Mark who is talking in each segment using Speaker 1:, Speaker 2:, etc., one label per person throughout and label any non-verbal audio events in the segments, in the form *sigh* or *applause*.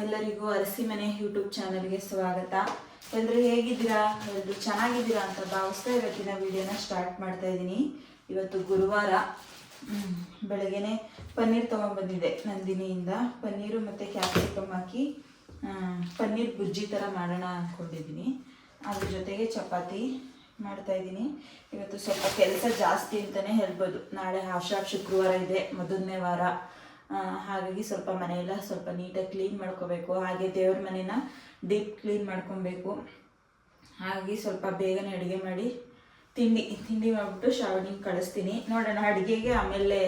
Speaker 1: ಎಲ್ಲರಿಗೂ ಅರಸಿ ಮನೆ ಯೂಟ್ಯೂಬ್ ಚಾನಲ್ಗೆ ಸ್ವಾಗತ. ಎಲ್ಲರೂ ಹೇಗಿದ್ದೀರಾ? ಎಲ್ಲರೂ ಚೆನ್ನಾಗಿದ್ದೀರಾ ಅಂತ ಭಾವಿಸ್ತಾ ಇವತ್ತಿನ ವಿಡಿಯೋನ ಸ್ಟಾರ್ಟ್ ಮಾಡ್ತಾ ಇದ್ದೀನಿ. ಇವತ್ತು ಗುರುವಾರ ಬೆಳಗ್ಗೆನೆ ಪನ್ನೀರ್ ತೊಗೊಂಡ್ಬಂದಿದ್ದೆ ನಂದಿನಿಯಿಂದ. ಪನ್ನೀರು ಮತ್ತು ಕ್ಯಾಪ್ಸಿಕಮ್ ಹಾಕಿ ಪನ್ನೀರ್ ಬುಜ್ಜಿ ಥರ ಮಾಡೋಣ ಅಂದ್ಕೊಂಡಿದ್ದೀನಿ ಅದ್ರ ಜೊತೆಗೆ ಚಪಾತಿ ಮಾಡ್ತಾ ಇದ್ದೀನಿ. ಇವತ್ತು ಸ್ವಲ್ಪ ಕೆಲಸ ಜಾಸ್ತಿ ಅಂತಲೇ ಹೇಳ್ಬೋದು. ನಾಳೆ ಆಶಾ ಶುಕ್ರವಾರ ಇದೆ, ಮೊದಲನೇ ವಾರ. ಹಾಗಾಗಿ ಸ್ವಲ್ಪ ಮನೆಯೆಲ್ಲ ಸ್ವಲ್ಪ ನೀಟಾಗಿ ಕ್ಲೀನ್ ಮಾಡ್ಕೋಬೇಕು. ಹಾಗೆ ದೇವ್ರ ಮನೇನ ಡೀಪ್ ಕ್ಲೀನ್ ಮಾಡ್ಕೊಬೇಕು. ಹಾಗಾಗಿ ಸ್ವಲ್ಪ ಬೇಗನೆ ಅಡುಗೆ ಮಾಡಿ ತಿಂಡಿ ತಿಂಡಿ ಮಾಡಿಬಿಟ್ಟು ಶಾವಿಗೆ ಕಳಿಸ್ತೀನಿ. ನೋಡೋಣ, ಅಡುಗೆಗೆ ಆಮೇಲೆ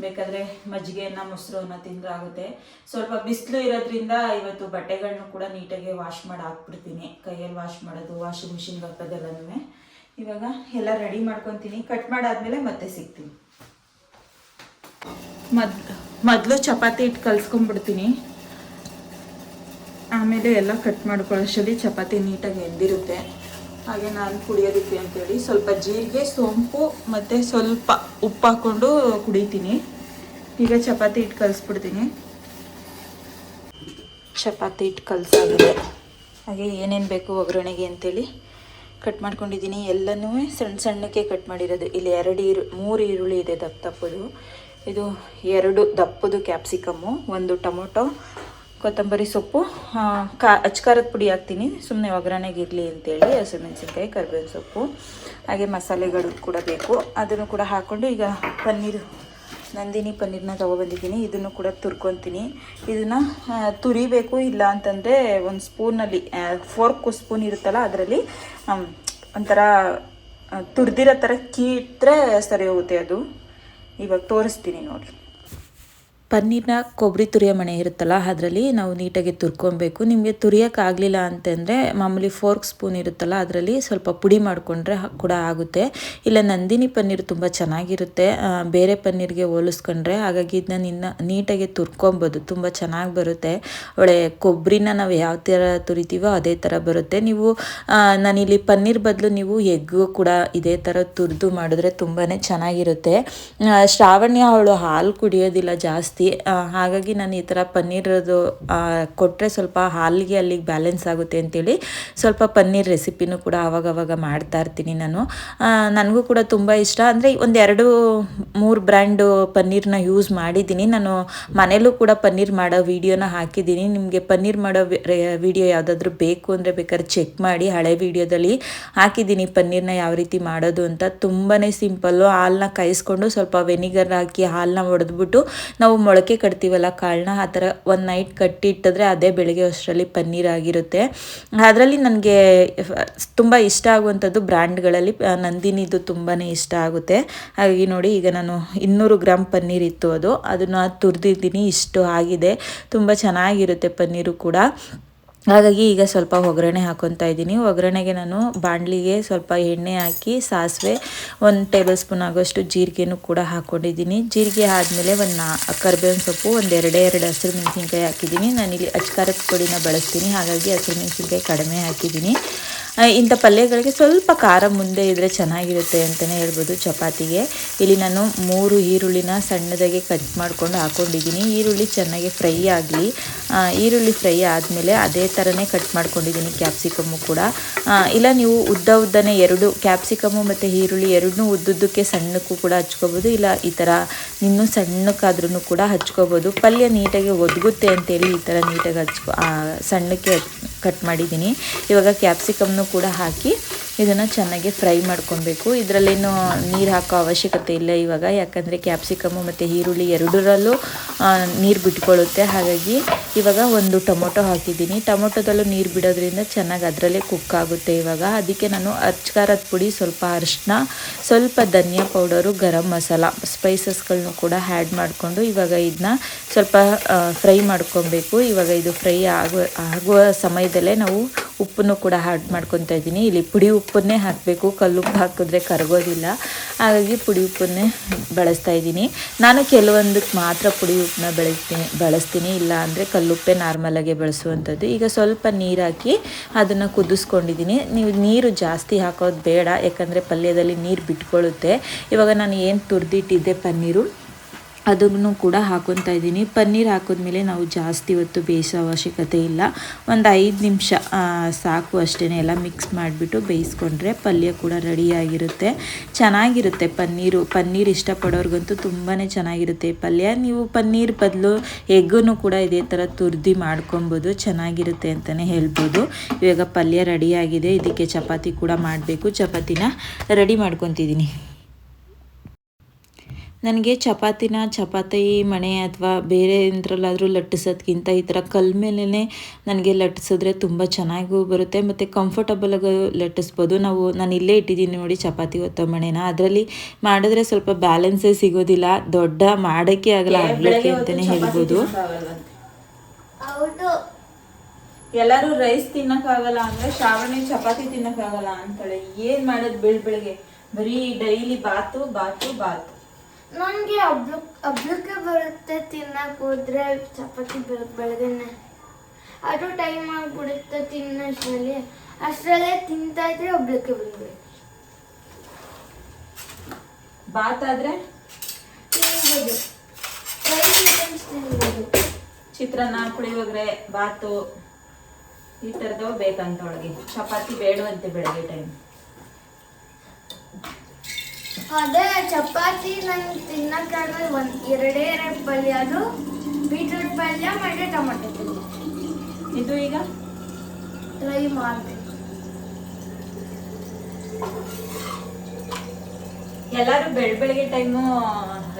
Speaker 1: ಬೇಕಾದರೆ ಮಜ್ಜಿಗೆಯನ್ನ, ಮೊಸರನ್ನ ತಿಂದ್ರೆ ಆಗುತ್ತೆ ಸ್ವಲ್ಪ ಬಿಸಿಲು ಇರೋದ್ರಿಂದ ಇವತ್ತು ಬಟ್ಟೆಗಳನ್ನೂ ಕೂಡ ನೀಟಾಗಿ ವಾಶ್ ಮಾಡಿ ಹಾಕ್ಬಿಡ್ತೀನಿ. ಕೈಯಲ್ಲಿ ವಾಶ್ ಮಾಡೋದು, ವಾಷಿಂಗ್ ಮಿಷಿನ್ಗೆ ಹಾಕೋದೆಲ್ಲನೂ. ಇವಾಗ ಎಲ್ಲ ರೆಡಿ ಮಾಡ್ಕೊತೀನಿ. ಕಟ್ ಮಾಡಾದ್ಮೇಲೆ ಮತ್ತೆ ಸಿಗ್ತೀನಿ. ಮೊದ್, ಮೊದಲು ಚಪಾತಿ ಇಟ್ಟು ಕಲ್ಸ್ಕೊಂಡ್ಬಿಡ್ತೀನಿ ಆಮೇಲೆ ಎಲ್ಲ ಕಟ್ ಮಾಡ್ಕೊಳ್ಳೋಷ್ಟರಲ್ಲಿ ಚಪಾತಿ ನೀಟಾಗಿ ಎಂದಿರುತ್ತೆ ಹಾಗೆ ನಾನು ಕುಡಿಯೋದಕ್ಕೆ ಅಂತೇಳಿ ಸ್ವಲ್ಪ ಜೀರಿಗೆ, ಸೋಂಪು ಮತ್ತು ಸ್ವಲ್ಪ ಉಪ್ಪು ಹಾಕ್ಕೊಂಡು ಕುಡಿತೀನಿ. ಈಗ ಚಪಾತಿ ಇಟ್ಟು ಕಲಿಸ್ಬಿಡ್ತೀನಿ. ಚಪಾತಿ ಇಟ್ಟು ಕಲಸಾಗಿದೆ. ಹಾಗೆ ಏನೇನು ಬೇಕು ಒಗ್ಗರಣೆಗೆ ಅಂತೇಳಿ ಕಟ್ ಮಾಡ್ಕೊಂಡಿದ್ದೀನಿ. ಎಲ್ಲನೂ ಸಣ್ಣ ಸಣ್ಣಕ್ಕೆ ಕಟ್ ಮಾಡಿರೋದು. ಇಲ್ಲಿ ಎರಡು ಈರು, ಮೂರು ಈರುಳ್ಳಿ ಇದೆ ದಪ್ಪ ದಪ್ಪದು. ಇದು ಎರಡು ದಪ್ಪದು ಕ್ಯಾಪ್ಸಿಕಮ್ಮು, ಒಂದು ಟೊಮೊಟೊ, ಕೊತ್ತಂಬರಿ ಸೊಪ್ಪು ಕಾ ಅಚ್ಕಾರದ ಪುಡಿ ಹಾಕ್ತೀನಿ. ಸುಮ್ಮನೆ ಒಗ್ಗರಣೆಗೆ ಇರಲಿ ಅಂತೇಳಿ, ಹಸಿಮೆಣಸಿನ್ಕಾಯಿ, ಕರಿಬೇವಿನ ಸೊಪ್ಪು, ಹಾಗೆ ಮಸಾಲೆಗಳು ಕೂಡ ಬೇಕು. ಅದನ್ನು ಕೂಡ ಹಾಕ್ಕೊಂಡು ಈಗ ಪನ್ನೀರ್, ನಂದಿನಿ ಪನ್ನೀರನ್ನ ತೊಗೊಬಂದಿದ್ದೀನಿ. ಇದನ್ನು ಕೂಡ ತುರ್ಕೊತೀನಿ. ಇದನ್ನು ತುರಿಬೇಕು ಇಲ್ಲ ಅಂತಂದರೆ ಒಂದು ಸ್ಪೂನಲ್ಲಿ ಫೋರ್ಕ್ ಸ್ಪೂನ್ ಇರುತ್ತಲ್ಲ ಅದರಲ್ಲಿ ಒಂಥರ ತುರಿದಿರೋ ಥರ ಕೀಟ್ರೆ ಸರಿ ಹೋಗುತ್ತೆ ಅದು. ಇವಾಗ ತೋರಿಸ್ತೀನಿ ನೋಡಿ ಪನ್ನೀರ್ನ ಕೊಬ್ಬರಿ ತುರಿಯೋ ಮಣೆ ಇರುತ್ತಲ್ಲ, ಅದರಲ್ಲಿ ನಾವು ನೀಟಾಗಿ ತುರ್ಕೊಬೇಕು. ನಿಮಗೆ ತುರಿಯೋಕ್ಕಾಗಲಿಲ್ಲ ಅಂತಂದರೆ ಮಾಮೂಲಿ ಫೋರ್ಕ್ ಸ್ಪೂನ್ ಇರುತ್ತಲ್ಲ, ಅದರಲ್ಲಿ ಸ್ವಲ್ಪ ಪುಡಿ ಮಾಡಿಕೊಂಡ್ರೆ ಕೂಡ ಆಗುತ್ತೆ. ಇಲ್ಲ, ನಂದಿನಿ ಪನ್ನೀರ್ ತುಂಬ ಚೆನ್ನಾಗಿರುತ್ತೆ. ಬೇರೆ ಪನ್ನೀರ್ಗೆ ಹೋಲಿಸ್ಕೊಂಡ್ರೆ ಹಾಗಾಗಿ ಇದನ್ನ ನಿನ್ನ ನೀಟಾಗಿ ತುರ್ಕೊಬೋದು, ತುಂಬ ಚೆನ್ನಾಗಿ ಬರುತ್ತೆ. ಒಳ್ಳೆ ಕೊಬ್ಬರಿನ ನಾವು ಯಾವ ಥರ ತುರಿತೀವೋ ಅದೇ ಥರ ಬರುತ್ತೆ. ನೀವು ನಾನಿಲ್ಲಿ ಪನ್ನೀರ್ ಬದಲು ನೀವು ಎಗ್ಗು ಕೂಡ ಇದೇ ಥರ ತುರಿದು ಮಾಡಿದ್ರೆ ತುಂಬಾ ಚೆನ್ನಾಗಿರುತ್ತೆ. ಶ್ರಾವಣ್ಯ ಅವಳು ಹಾಲು ಕುಡಿಯೋದಿಲ್ಲ ಜಾಸ್ತಿ. ಆ, ಹಾಗಾಗಿ ನಾನು ಈ ಥರ ಪನ್ನೀರದು ಕೊಟ್ಟರೆ ಸ್ವಲ್ಪ ಹಾಲಿಗೆ ಅಲ್ಲಿಗೆ ಬ್ಯಾಲೆನ್ಸ್ ಆಗುತ್ತೆ ಅಂತೇಳಿ ಸ್ವಲ್ಪ ಪನ್ನೀರ್ ರೆಸಿಪಿನೂ ಕೂಡ ಅವಾಗವಾಗ ಮಾಡ್ತಾ ಇರ್ತೀನಿ ನಾನು. ನನಗೂ ಕೂಡ ತುಂಬ ಇಷ್ಟ. ಅಂದರೆ ಒಂದು ಎರಡು ಮೂರು ಬ್ರ್ಯಾಂಡು ಪನ್ನೀರ್ನ ಯೂಸ್ ಮಾಡಿದ್ದೀನಿ. ನಾನು ಮನೇಲೂ ಕೂಡ ಪನ್ನೀರ್ ಮಾಡೋ ವಿಡಿಯೋನ ಹಾಕಿದ್ದೀನಿ. ನಿಮಗೆ ಪನ್ನೀರ್ ಮಾಡೋ ವಿಡಿಯೋ ಯಾವುದಾದ್ರೂ ಬೇಕು ಅಂದರೆ ಬೇಕಾದ್ರೆ ಚೆಕ್ ಮಾಡಿ ಹಳೆ ವಿಡಿಯೋದಲ್ಲಿ ಹಾಕಿದ್ದೀನಿ ಪನ್ನೀರ್ನ ಯಾವ ರೀತಿ ಮಾಡೋದು ಅಂತ. ತುಂಬಾ ಸಿಂಪಲ್ಲು ಹಾಲನ್ನ ಕಾಯಿಸ್ಕೊಂಡು ಸ್ವಲ್ಪ ವೆನಿಗರ್ ಹಾಕಿ ಹಾಲನ್ನ ಒಡೆದ್ಬಿಟ್ಟು ನಾವು ಮೊಳಕೆ ಕಟ್ತೀವಲ್ಲ, ಕಾಳನ್ನ ಆ ಥರ ಒಂದು ನೈಟ್ ಕಟ್ಟಿ ಇಟ್ಟಿದ್ರೆ ಅದೇ ಬೆಳಗ್ಗೆ ಅಷ್ಟರಲ್ಲಿ ಪನ್ನೀರ್ ಆಗಿರುತ್ತೆ. ಅದರಲ್ಲಿ ನನಗೆ ತುಂಬ ಇಷ್ಟ ಆಗುವಂಥದ್ದು ಬ್ರ್ಯಾಂಡ್ಗಳಲ್ಲಿ ನಂದಿನಿದು ತುಂಬಾ ಇಷ್ಟ ಆಗುತ್ತೆ. ಹಾಗಾಗಿ ನೋಡಿ, ಈಗ ನಾನು ಇನ್ನೂರು ಗ್ರಾಮ್ ಪನ್ನೀರ್ ಇತ್ತು ಅದು. ಅದನ್ನು ತುರಿದಿದ್ದೀನಿ, ಇಷ್ಟು ಆಗಿದೆ. ತುಂಬ ಚೆನ್ನಾಗಿರುತ್ತೆ ಪನ್ನೀರು ಕೂಡ. ಹಾಗಾಗಿ ಈಗ ಸ್ವಲ್ಪ ಒಗ್ಗರಣೆ ಹಾಕೊತಾ ಇದ್ದೀನಿ. ಒಗ್ಗರಣೆಗೆ ನಾನು ಬಾಣಲಿಗೆ ಸ್ವಲ್ಪ ಎಣ್ಣೆ ಹಾಕಿ, ಸಾಸಿವೆ, ಒಂದು ಟೇಬಲ್ ಸ್ಪೂನ್ ಆಗೋಷ್ಟು ಜೀರಿಗೆನೂ ಕೂಡ ಹಾಕ್ಕೊಂಡಿದ್ದೀನಿ ಜೀರಿಗೆ ಆದಮೇಲೆ ಒಂದು ನಾ ಕರ್ಬೇವಿನ ಸೊಪ್ಪು, ಒಂದು ಎರಡೇ ಎರಡು ಹಸಿರು ಮೆಣಸಿನ್ಕಾಯಿ ಹಾಕಿದ್ದೀನಿ. ನಾನಿಲ್ಲಿ ಅಚ್ಕಾರದ ಪುಡಿನ ಬಳಸ್ತೀನಿ. ಹಾಗಾಗಿ ಹಸಿರು ಮೆಣಸಿನ್ಕಾಯಿ ಕಡಿಮೆ ಹಾಕಿದ್ದೀನಿ. ಇಂಥ ಪಲ್ಯಗಳಿಗೆ ಸ್ವಲ್ಪ ಖಾರ ಮುಂದೆ ಇದ್ದರೆ ಚೆನ್ನಾಗಿರುತ್ತೆ ಅಂತಲೇ ಹೇಳ್ಬೋದು ಚಪಾತಿಗೆ. ಇಲ್ಲಿ ನಾನು ಮೂರು ಈರುಳ್ಳಿನ ಸಣ್ಣದಾಗಿ ಕಟ್ ಮಾಡಿಕೊಂಡು ಹಾಕ್ಕೊಂಡಿದ್ದೀನಿ ಈರುಳ್ಳಿ ಚೆನ್ನಾಗಿ ಫ್ರೈ ಆಗಲಿ. ಈರುಳ್ಳಿ ಫ್ರೈ ಆದಮೇಲೆ ಅದೇ ಥರನೇ ಕಟ್ ಮಾಡ್ಕೊಂಡಿದ್ದೀನಿ ಕ್ಯಾಪ್ಸಿಕಮ್ಮು ಕೂಡ. ಇಲ್ಲ ನೀವು ಉದ್ದ ಉದ್ದನೇ ಎರಡು ಕ್ಯಾಪ್ಸಿಕಮ್ಮು ಮತ್ತು ಈರುಳ್ಳಿ ಎರಡನ್ನೂ ಉದ್ದುದ್ದಕ್ಕೆ ಸಣ್ಣಕ್ಕೂ ಕೂಡ ಹಚ್ಕೋಬೋದು. ಇಲ್ಲ ಈ ಥರ ಇನ್ನೂ ಸಣ್ಣಕ್ಕಾದ್ರೂ ಕೂಡ ಹಚ್ಕೋಬೋದು. ಪಲ್ಯ ನೀಟಾಗಿ ಒದಗುತ್ತೆ ಅಂತೇಳಿ ಈ ಥರ ನೀಟಾಗಿ ಹಚ್ಕೊ ಸಣ್ಣಕ್ಕೆ ಕಟ್ ಮಾಡಿದ್ದೀನಿ. ಇವಾಗ ಕ್ಯಾಪ್ಸಿಕಮ್ನು ಕೂಡ ಹಾಕಿ ಇದನ್ನು ಚೆನ್ನಾಗಿ ಫ್ರೈ ಮಾಡ್ಕೊಬೇಕು. ಇದರಲ್ಲೇನು ನೀರು ಹಾಕೋ ಅವಶ್ಯಕತೆ ಇಲ್ಲ ಇವಾಗ. ಯಾಕಂದರೆ ಕ್ಯಾಪ್ಸಿಕಮ್ಮು ಮತ್ತು ಈರುಳ್ಳಿ ಎರಡರಲ್ಲೂ ನೀರು ಬಿಟ್ಕೊಳ್ಳುತ್ತೆ ಹಾಗಾಗಿ ಇವಾಗ ಒಂದು ಟೊಮೊಟೊ ಹಾಕಿದ್ದೀನಿ. ಟೊಮೊಟೊದಲ್ಲೂ ನೀರು ಬಿಡೋದ್ರಿಂದ ಚೆನ್ನಾಗಿ ಅದರಲ್ಲೇ ಕುಕ್ ಆಗುತ್ತೆ ಇವಾಗ. ಅದಕ್ಕೆ ನಾನು ಅಚ್ಕಾರದ ಪುಡಿ, ಸ್ವಲ್ಪ ಅರಿಶಿನ, ಸ್ವಲ್ಪ ಧನಿಯಾ ಪೌಡರು, ಗರಂ ಮಸಾಲ ಸ್ಪೈಸಸ್ಗಳನ್ನೂ ಕೂಡ ಆ್ಯಡ್ ಮಾಡಿಕೊಂಡು ಇವಾಗ ಇದನ್ನ ಸ್ವಲ್ಪ ಫ್ರೈ ಮಾಡ್ಕೊಬೇಕು. ಇವಾಗ ಇದು ಫ್ರೈ ಆಗುವ ಆಗುವ ಸಮಯದಲ್ಲೇ ನಾವು ಉಪ್ಪನ್ನು ಕೂಡ ಆ್ಯಡ್ ಮಾಡ್ಕೊತಾ ಇದ್ದೀನಿ. ಇಲ್ಲಿ ಪುಡಿ ಉಪ್ಪನ್ನೇ ಹಾಕಬೇಕು. ಕಲ್ಲುಪ್ಪು ಹಾಕಿದ್ರೆ ಕರಗೋದಿಲ್ಲ. ಹಾಗಾಗಿ ಪುಡಿ ಉಪ್ಪನ್ನೇ ಬಳಸ್ತಾ ಇದ್ದೀನಿ. ನಾನು ಕೆಲವೊಂದಕ್ಕೆ ಮಾತ್ರ ಪುಡಿ ಉಪ್ಪನ್ನ ಬೆಳೆಸ್ತೀನಿ, ಬಳಸ್ತೀನಿ. ಇಲ್ಲ ಅಂದರೆ ಕಲ್ಲುಪ್ಪೇ ನಾರ್ಮಲಾಗಿ ಬಳಸುವಂಥದ್ದು. ಈಗ ಸ್ವಲ್ಪ ನೀರು ಹಾಕಿ ಅದನ್ನು ಕುದಿಸ್ಕೊಂಡಿದ್ದೀನಿ. ನೀವು ನೀರು ಜಾಸ್ತಿ ಹಾಕೋದು ಬೇಡ, ಯಾಕಂದರೆ ಪಲ್ಯದಲ್ಲಿ ನೀರು ಬಿಟ್ಕೊಳ್ಳುತ್ತೆ. ಇವಾಗ ನಾನು ಏನು ತುರಿದಿಟ್ಟಿದ್ದೆ? ಪನ್ನೀರು. ಅದನ್ನು ಕೂಡ ಹಾಕೊತಾ ಇದ್ದೀನಿ. ಪನ್ನೀರ್ ಹಾಕಿದ್ಮೇಲೆ ನಾವು ಜಾಸ್ತಿ ಹೊತ್ತು ಬೇಯಿಸೋ ಅವಶ್ಯಕತೆ ಇಲ್ಲ. ಒಂದು ಐದು ನಿಮಿಷ ಸಾಕು ಅಷ್ಟೇ ಎಲ್ಲ ಮಿಕ್ಸ್ ಮಾಡಿಬಿಟ್ಟು ಬೇಯಿಸ್ಕೊಂಡ್ರೆ ಪಲ್ಯ ಕೂಡ ರೆಡಿಯಾಗಿರುತ್ತೆ. ಚೆನ್ನಾಗಿರುತ್ತೆ ಪನ್ನೀರು. ಪನ್ನೀರ್ ಇಷ್ಟಪಡೋರ್ಗಂತೂ ತುಂಬಾ ಚೆನ್ನಾಗಿರುತ್ತೆ ಪಲ್ಯ. ನೀವು ಪನ್ನೀರ್ ಬದಲು ಎಗ್ಗನ್ನು ಕೂಡ ಇದೇ ಥರ ತುರ್ದಿ ಮಾಡ್ಕೊಬೋದು. ಚೆನ್ನಾಗಿರುತ್ತೆ ಅಂತಲೇ ಹೇಳ್ಬೋದು. ಇವಾಗ ಪಲ್ಯ ರೆಡಿಯಾಗಿದೆ. ಇದಕ್ಕೆ ಚಪಾತಿ ಕೂಡ ಮಾಡಬೇಕು. ಚಪಾತಿನ ರೆಡಿ ಮಾಡ್ಕೊತಿದ್ದೀನಿ. ನನಗೆ ಚಪಾತಿನ ಚಪಾತಿ ಮಣೆ ಅಥವಾ ಬೇರೆ ಇದರಲ್ಲಾದರೂ ಲಟ್ಟಿಸೋದಕ್ಕಿಂತ ಈ ಥರ ಕಲ್ ಮೇಲೇ ನನಗೆ ಲಟ್ಟಿಸಿದ್ರೆ ತುಂಬ ಚೆನ್ನಾಗೂ ಬರುತ್ತೆ ಮತ್ತು ಕಂಫರ್ಟಬಲಾಗೂ ಲಟ್ಟಿಸ್ಬೋದು. ನಾವು ನಾನು ಇಲ್ಲೇ ಇಟ್ಟಿದ್ದೀನಿ ನೋಡಿ ಚಪಾತಿ ಒತ್ತೋ ಮಣೆನ. ಅದರಲ್ಲಿ ಮಾಡಿದ್ರೆ ಸ್ವಲ್ಪ ಬ್ಯಾಲೆನ್ಸೇ ಸಿಗೋದಿಲ್ಲ. ದೊಡ್ಡ ಮಾಡೋಕ್ಕೆ ಆಗಲ್ಲ ಆಗಲಿಕ್ಕೆ ಅಂತಲೇ ಹೇಳ್ಬೋದು. ಎಲ್ಲರೂ ರೈಸ್ ತಿನ್ನಕ್ಕಾಗಲ್ಲ ಅಂದ್ರೆ ಶ್ರಾವಣಿ ಚಪಾತಿ ತಿನ್ನಕ್ಕಾಗಲ್ಲ ಅಂತಾಳೆ. ಏನ್ ಮಾಡೋದು ಬೆಳ್ ಬೆಳಿಗ್ಗೆ? ಬರೀ ಡೈಲಿ ಬಾತು ಬಾತು ಬಾತು.
Speaker 2: ನನಗೆ ಹಬ್ಬಕ್ಕೆ ಹಬ್ಲಕ್ಕೆ ಬರುತ್ತೆ ತಿನ್ನಕ್ ಹೋದ್ರೆ ಚಪಾತಿ ಬೆಳಗ್ಗೆ ಬೆಳಗ್ಗೆನೆ. ಅದು ಟೈಮ್ ಆಗ್ಬಿಡುತ್ತೆ ತಿನ್ನೋಷ್ಟರಲ್ಲಿ. ಅಷ್ಟರಲ್ಲೇ ತಿಂತಾ ಇದ್ರೆ ಹಬ್ಲಕ್ಕೆ ಬಂದ್ಬಿಡುತ್ತೆ.
Speaker 1: ಬಾತ್ ಆದ್ರೆ
Speaker 2: ತಿನ್ಬೋದು. ರೈಸ್ ಐಟಮ್ಸ್ ತಿನ್ಬೋದು.
Speaker 1: ಚಿತ್ರಾನ್ನ ಪುಳಿಯೋಗರೆ ಬಾತು ಈ ಥರದವು ಬೇಕಂತ ಅವಳಿಗೆ ಚಪಾತಿ ಬೇಡವಂತೆ ಬೆಳಗ್ಗೆ ಟೈಮ್
Speaker 2: ಅದೇ ಚಪಾತಿ ನಂಗೆ ತಿನ್ನಕ್ಕಾಗಲ್ಲ ಒಂದು ಎರಡೇ ಎರಡು ಪಲ್ಯ. ಅದು ಬೀಟ್ರೂಟ್ ಪಲ್ಯ ಮತ್ತೆ ಟೊಮೆಟೊ ಪಲ್ಯ.
Speaker 1: ಇದು ಈಗ?
Speaker 2: ಟ್ರೈ ಮಾಡ್ಬೇಕು.
Speaker 1: ಎಲ್ಲರೂ ಬೆಳ್ ಬೆಳಗ್ಗೆ ಟೈಮು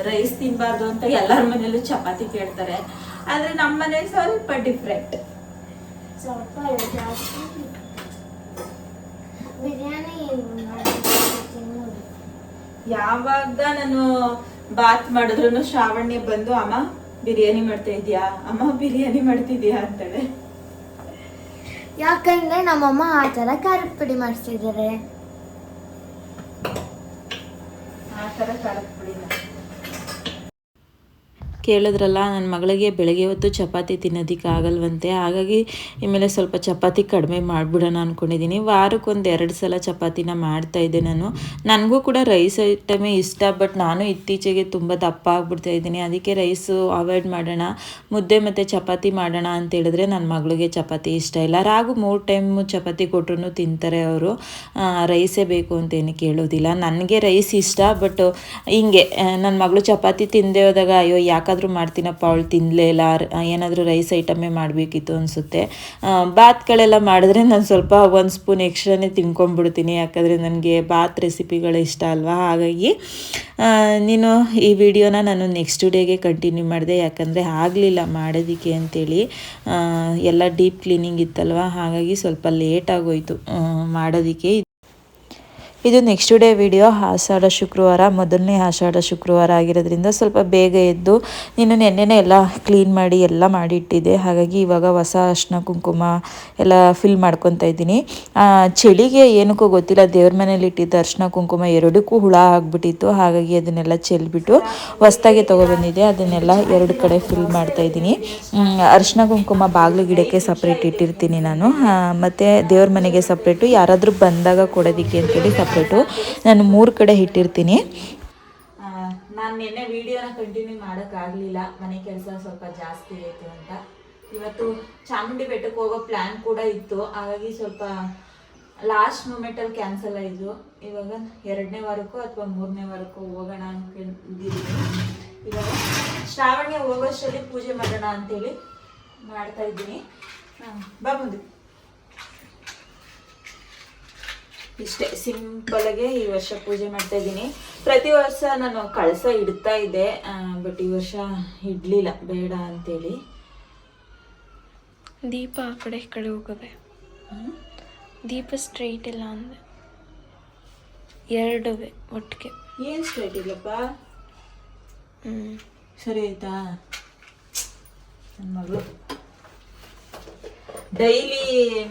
Speaker 1: ರೈಸ್ ತಿನ್ನಬಾರ್ದು ಅಂತ ಎಲ್ಲರ ಮನೇಲೂ ಚಪಾತಿ ಕೇಳ್ತಾರೆ. ಆದರೆ ನಮ್ಮ ಮನೇಲಿ ಸ್ವಲ್ಪ ಡಿಫ್ರೆಂಟ್
Speaker 2: ಸ್ವಲ್ಪ ಬಿರಿಯಾನಿ
Speaker 1: ಯಾವಾಗ ನಾನು ಬಾತ್ ಮಾಡಿದ್ರು ಶ್ರಾವಣ್ಯ ಬಂದು ಅಮ್ಮ ಬಿರಿಯಾನಿ ಮಾಡ್ತಾ ಇದೀಯಾ ಅಮ್ಮ ಬಿರಿಯಾನಿ ಮಾಡ್ತಿದ್ಯಾ ಅಂತಾಳೆ.
Speaker 2: ಯಾಕಂದ್ರೆ ನಮ್ಮಮ್ಮ ಆ ತರ ಖಾರದ ಪುಡಿ ಮಾಡಿಸಿದ್ದಾರೆ.
Speaker 1: ಆ ಥರ ಖಾರದ ಕೇಳಿದ್ರಲ್ಲ ನನ್ನ ಮಗಳಿಗೆ ಬೆಳಗ್ಗೆ ಹೊತ್ತು ಚಪಾತಿ ತಿನ್ನೋದಕ್ಕೆ ಆಗಲ್ವಂತೆ. ಹಾಗಾಗಿ ಈಮೇಲೆ ಸ್ವಲ್ಪ ಚಪಾತಿ ಕಡಿಮೆ ಮಾಡಿಬಿಡೋಣ ಅಂದ್ಕೊಂಡಿದ್ದೀನಿ ವಾರಕ್ಕೊಂದು ಎರಡು ಸಲ ಚಪಾತಿನ ಮಾಡ್ತಾ ಇದ್ದೆ ನಾನು. ನನಗೂ ಕೂಡ ರೈಸ್ ಐಟಮೇ ಇಷ್ಟ, ಬಟ್ ನಾನು ಇತ್ತೀಚೆಗೆ ತುಂಬ ದಪ್ಪ ಆಗ್ಬಿಡ್ತಾ ಇದ್ದೀನಿ. ಅದಕ್ಕೆ ರೈಸು ಅವಾಯ್ಡ್ ಮಾಡೋಣ, ಮುದ್ದೆ ಮತ್ತು ಚಪಾತಿ ಮಾಡೋಣ ಅಂತ ಹೇಳಿದ್ರೆ ನನ್ನ ಮಗಳಿಗೆ ಚಪಾತಿ ಇಷ್ಟ ಇಲ್ಲ. ರಾಗು ಮೂರು ಟೈಮು ಚಪಾತಿ ಕೊಟ್ಟರು ತಿಂತಾರೆ ಅವರು. ರೈಸೇ ಬೇಕು ಅಂತ ಏನು ಕೇಳೋದಿಲ್ಲ. ನನಗೆ ರೈಸ್ ಇಷ್ಟ, ಬಟ್ ಹಿಂಗೆ ನನ್ನ ಮಗಳು ಚಪಾತಿ ತಿಂದೇ ಹೋದಾಗ, ಅಯ್ಯೋ ಯಾಕಾದರೂ ಮಾಡ್ತೀನಪ್ಪ ಅವಳು ತಿನ್ನಲೇ ಇಲ್ಲ ಏನಾದರೂ ರೈಸ್ ಐಟಮೇ ಮಾಡಬೇಕಿತ್ತು ಅನಿಸುತ್ತೆ. ಬಾತ್ಗಳೆಲ್ಲ ಮಾಡಿದ್ರೆ ನಾನು ಸ್ವಲ್ಪ ಒಂದು ಸ್ಪೂನ್ ಎಕ್ಸ್ಟ್ರಾನೇ ತಿನ್ಕೊಂಡ್ಬಿಡ್ತೀನಿ, ಯಾಕಂದರೆ ನನಗೆ ಬಾತ್ ರೆಸಿಪಿಗಳು ಇಷ್ಟ ಅಲ್ವಾ? ಹಾಗಾಗಿ ನೀನು ಈ ವಿಡಿಯೋನ ನಾನು ನೆಕ್ಸ್ಟ್ ಡೇಗೆ ಕಂಟಿನ್ಯೂ ಮಾಡಿದೆ, ಯಾಕಂದರೆ ಆಗಲಿಲ್ಲ ಮಾಡೋದಕ್ಕೆ ಅಂತೇಳಿ. ಎಲ್ಲ ಡೀಪ್ ಕ್ಲೀನಿಂಗ್ ಇತ್ತಲ್ವ? ಹಾಗಾಗಿ ಸ್ವಲ್ಪ ಲೇಟ್ ಆಗೋಯ್ತು ಮಾಡೋದಕ್ಕೆ. ಇದು ನೆಕ್ಸ್ಟ್ ಡೇ ವಿಡಿಯೋ ಆಷಾಢ ಶುಕ್ರವಾರ, ಮೊದಲನೇ ಆಷಾಢ ಶುಕ್ರವಾರ ಆಗಿರೋದ್ರಿಂದ ಸ್ವಲ್ಪ ಬೇಗ ಎದ್ದು ನೀನು ನೆನ್ನೆನೇ ಎಲ್ಲ ಕ್ಲೀನ್ ಮಾಡಿ ಎಲ್ಲ ಮಾಡಿಟ್ಟಿದ್ದೆ. ಹಾಗಾಗಿ ಇವಾಗ ಹೊಸ ಅರ್ಶಿನ ಕುಂಕುಮ ಎಲ್ಲ ಫಿಲ್ ಮಾಡ್ಕೊತಾ ಇದ್ದೀನಿ. ಚಳಿಗೆ ಏನಕ್ಕೂ ಗೊತ್ತಿಲ್ಲ. ದೇವ್ರ ಮನೇಲಿ ಇಟ್ಟಿದ್ದ ಅರ್ಶಿನ ಕುಂಕುಮ ಎರಡಕ್ಕೂ ಹುಳ ಆಗಿಬಿಟ್ಟಿತ್ತು. ಹಾಗಾಗಿ ಅದನ್ನೆಲ್ಲ ಚೆಲ್ಬಿಟ್ಟು ಹೊಸ್ದಾಗೆ ತೊಗೊಬಂದಿದ್ದೆ ಅದನ್ನೆಲ್ಲ ಎರಡು ಕಡೆ ಫಿಲ್ ಮಾಡ್ತಾ ಇದ್ದೀನಿ. ಅರ್ಶಿನ ಕುಂಕುಮ ಬಾಗಿಲು ಗಿಡಕ್ಕೆ ಸಪ್ರೇಟ್ ಇಟ್ಟಿರ್ತೀನಿ ನಾನು. ಮತ್ತು ಮತ್ತೆ ದೇವ್ರ ಮನೆಗೆ ಸಪ್ರೇಟು ಯಾರಾದರೂ ಬಂದಾಗ ಕೊಡೋದಕ್ಕೆ ಅಂತೇಳಿ ಸಪ್ರೇಟು ನಾನು ಮೂರು ಕಡೆ ಇಟ್ಟಿರ್ತೀನಿ. ನಾನು ನಿನ್ನೆ ವಿಡಿಯೋನ ಕಂಟಿನ್ಯೂ ಮಾಡೋಕ್ಕಾಗಲಿಲ್ಲ ಮನೆ ಕೆಲಸ ಸ್ವಲ್ಪ ಜಾಸ್ತಿ ಆಯಿತು ಅಂತ. ಇವತ್ತು ಚಾಮುಂಡಿ ಬೆಟ್ಟಕ್ಕೆ ಹೋಗೋ ಪ್ಲ್ಯಾನ್ ಕೂಡ ಇತ್ತು. ಹಾಗಾಗಿ ಸ್ವಲ್ಪ ಲಾಸ್ಟ್ ಮೂಮೆಂಟಲ್ಲಿ ಕ್ಯಾನ್ಸಲ್ ಆಯಿತು. ಇವಾಗ ಎರಡನೇ ವಾರಕ್ಕೂ ಅಥವಾ ಮೂರನೇ ವಾರಕ್ಕೂ ಹೋಗೋಣ ಅನ್ಕೊಂಡಿದ್ದೀನಿ ಇವಾಗ ಶ್ರಾವಣ್ಯ ಹೋಗೋಷ್ಟರಲ್ಲಿ ಪೂಜೆ ಮಾಡೋಣ ಅಂತೇಳಿ ಮಾಡ್ತಾ ಇದ್ದೀನಿ. ಹಾಂ, ಬಾ ಇಷ್ಟೇ ಸಿಂಪಲ್ಗೆ ಈ ವರ್ಷ ಪೂಜೆ ಮಾಡ್ತಾ ಇದ್ದೀನಿ. ಪ್ರತಿ ವರ್ಷ ನಾನು ಕಳಸ ಇಡ್ತಾ ಇದ್ದೆ ಬಟ್ ಈ ವರ್ಷ ಇಡ್ಲಿಲ್ಲ ಬೇಡ ಅಂತೇಳಿ.
Speaker 3: ದೀಪ ಆ ಕಡೆ ಈ ಕಡೆ ಹೋಗವೆ ದೀಪ ಸ್ಟ್ರೈಟ್ ಇಲ್ಲ ಅಂದೆ. ಎರಡುವೆ ಒಟ್ಟಿಗೆ.
Speaker 1: ಏನು ಸ್ಟ್ರೈಟ್ ಇಲ್ಲಪ್ಪ?
Speaker 3: ಹ್ಞೂ
Speaker 1: ಸರಿ ಆಯ್ತಾ? ನನ್ನ ಮಗಳು. ಡೈಲಿ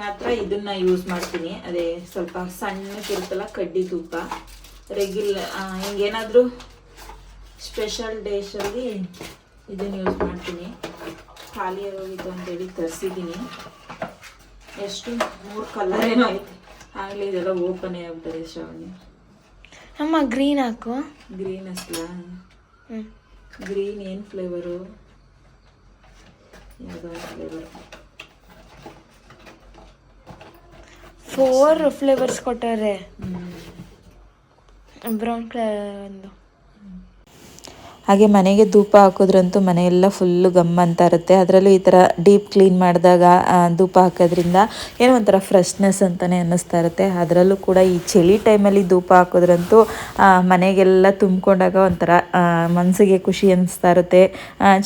Speaker 1: ಮಾತ್ರ ಇದನ್ನ ಯೂಸ್ ಮಾಡ್ತೀನಿ. ಅದೇ ಸ್ವಲ್ಪ ಸಣ್ಣಕ್ಕಿರುತ್ತಲ್ಲ ಕಡ್ಡಿ ತುಪ್ಪ ರೆಗ್ಯುಲರ್ ಹಿಂಗೇನಾದರೂ ಸ್ಪೆಷಲ್ ಡೇಶಲ್ಲಿ ಇದನ್ನು ಯೂಸ್ ಮಾಡ್ತೀನಿ. ಖಾಲಿ ಆಗೋಗಿತ್ತು ಅಂತೇಳಿ ತರಿಸಿದ್ದೀನಿ. ಎಷ್ಟು? ಮೂರು ಕಲರ್ ಏನೋ ಐತೆ. ಆಗಲಿ ಇದೆಲ್ಲ ಓಪನ್ ಆಗ್ಬಿಟ್ಟಿದೆ ಶ್ರಾವಣಿ.
Speaker 3: ಅಮ್ಮ ಗ್ರೀನ್ ಹಾಕು.
Speaker 1: ಗ್ರೀನ್ ಅಸ್ಲಾ ಗ್ರೀನ್ ಏನು ಫ್ಲೇವರು ಯಾವುದೋ ಫ್ಲೇವರು
Speaker 3: ಫೋರ್ ಫ್ಲೇವರ್ಸ್ ಕೊಟ್ಟಾರೆ ಬ್ರೌನ್ ಕಲರ್ ಒಂದು.
Speaker 1: ಹಾಗೆ ಮನೆಗೆ ಧೂಪ ಹಾಕೋದ್ರಂತೂ ಮನೆಯೆಲ್ಲ ಫುಲ್ಲು ಗಮ್ ಅಂತ ಇರುತ್ತೆ. ಅದರಲ್ಲೂ ಈ ಥರ ಡೀಪ್ ಕ್ಲೀನ್ ಮಾಡಿದಾಗ ಧೂಪ ಹಾಕೋದ್ರಿಂದ ಏನೋ ಒಂಥರ ಫ್ರೆಶ್ನೆಸ್ ಅಂತಲೇ ಅನ್ನಿಸ್ತಾ ಇರುತ್ತೆ. ಅದರಲ್ಲೂ ಕೂಡ ಈ ಚಳಿ ಟೈಮಲ್ಲಿ ಧೂಪ ಹಾಕೋದ್ರಂತೂ ಮನೆಗೆಲ್ಲ ತುಂಬಿಕೊಂಡಾಗ ಒಂಥರ ಮನಸ್ಸಿಗೆ ಖುಷಿ ಅನ್ನಿಸ್ತಾ ಇರುತ್ತೆ.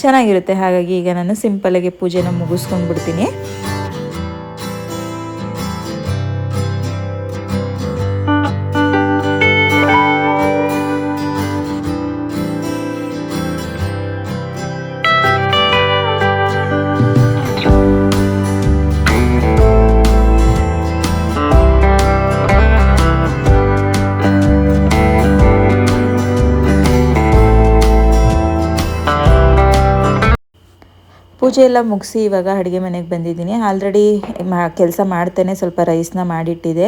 Speaker 1: ಚೆನ್ನಾಗಿರುತ್ತೆ. ಹಾಗಾಗಿ ಈಗ ನಾನು ಸಿಂಪಲಾಗಿ ಪೂಜೆನ ಮುಗಿಸ್ಕೊಂಡು ಪೂಜೆ ಎಲ್ಲ ಮುಗಿಸಿ ಇವಾಗ ಅಡುಗೆ ಮನೆಗೆ ಬಂದಿದ್ದೀನಿ. ಆಲ್ರೆಡಿ ಮಾ ಕೆಲಸ ಮಾಡ್ತೇನೆ ಸ್ವಲ್ಪ ರೈಸ್ನ ಮಾಡಿಟ್ಟಿದೆ.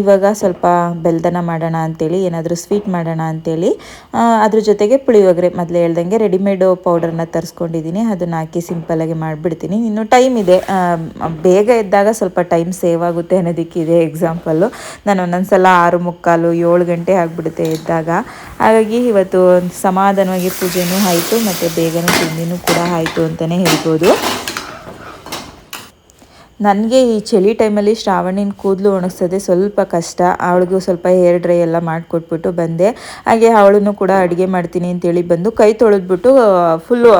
Speaker 1: ಇವಾಗ ಸ್ವಲ್ಪ ಬೆಲ್ದನ ಮಾಡೋಣ ಅಂತೇಳಿ ಏನಾದರೂ ಸ್ವೀಟ್ ಮಾಡೋಣ ಅಂತೇಳಿ. ಆ, ಅದ್ರ ಜೊತೆಗೆ ಪುಳಿಯೋಗರೆ ಮೊದಲೇ ಹೇಳ್ದಂಗೆ ರೆಡಿಮೇಡು ಪೌಡರ್ನ ತರಿಸ್ಕೊಂಡಿದ್ದೀನಿ. ಅದನ್ನ ಹಾಕಿ ಸಿಂಪಲ್ಲಾಗಿ ಮಾಡಿಬಿಡ್ತೀನಿ. ಇನ್ನು ಟೈಮ್ ಇದೆ. ಬೇಗ ಇದ್ದಾಗ ಸ್ವಲ್ಪ ಟೈಮ್ ಸೇವ್ ಆಗುತ್ತೆ ಅನ್ನೋದಕ್ಕಿದೆ ಎಕ್ಸಾಂಪಲ್ಲು ನಾನು ಒಂದೊಂದು ಸಲ ಆರು ಮುಕ್ಕಾಲು ಏಳು ಗಂಟೆ ಆಗಿಬಿಡುತ್ತೆ ಇದ್ದಾಗ ಹಾಗಾಗಿ ಇವತ್ತು ಸಮಾಧಾನವಾಗಿ ಪೂಜೆನೂ ಆಯಿತು ಮತ್ತು ಬೇಗನೆ ತಿಂಡಿನೂ ಕೂಡ ಆಯಿತು ಅಂತಲೇ ಹೇಳ್ಬೋದು ನನಗೆ ಈ ಚಳಿ ಟೈಮಲ್ಲಿ ಶ್ರಾವಣಿನ ಕೂದಲು ಒಣಗಿಸೋದೆ ಸ್ವಲ್ಪ ಕಷ್ಟ. ಅವಳಿಗೂ ಸ್ವಲ್ಪ ಹೇರ್ ಡ್ರೈ ಎಲ್ಲ ಮಾಡಿಕೊಟ್ಬಿಟ್ಟು ಬಂದೆ. ಹಾಗೆ ಅವಳನ್ನು ಕೂಡ ಅಡುಗೆ ಮಾಡ್ತೀನಿ ಅಂತೇಳಿ ಬಂದು ಕೈ ತೊಳೆದ್ಬಿಟ್ಟು ಫುಲ್ಲು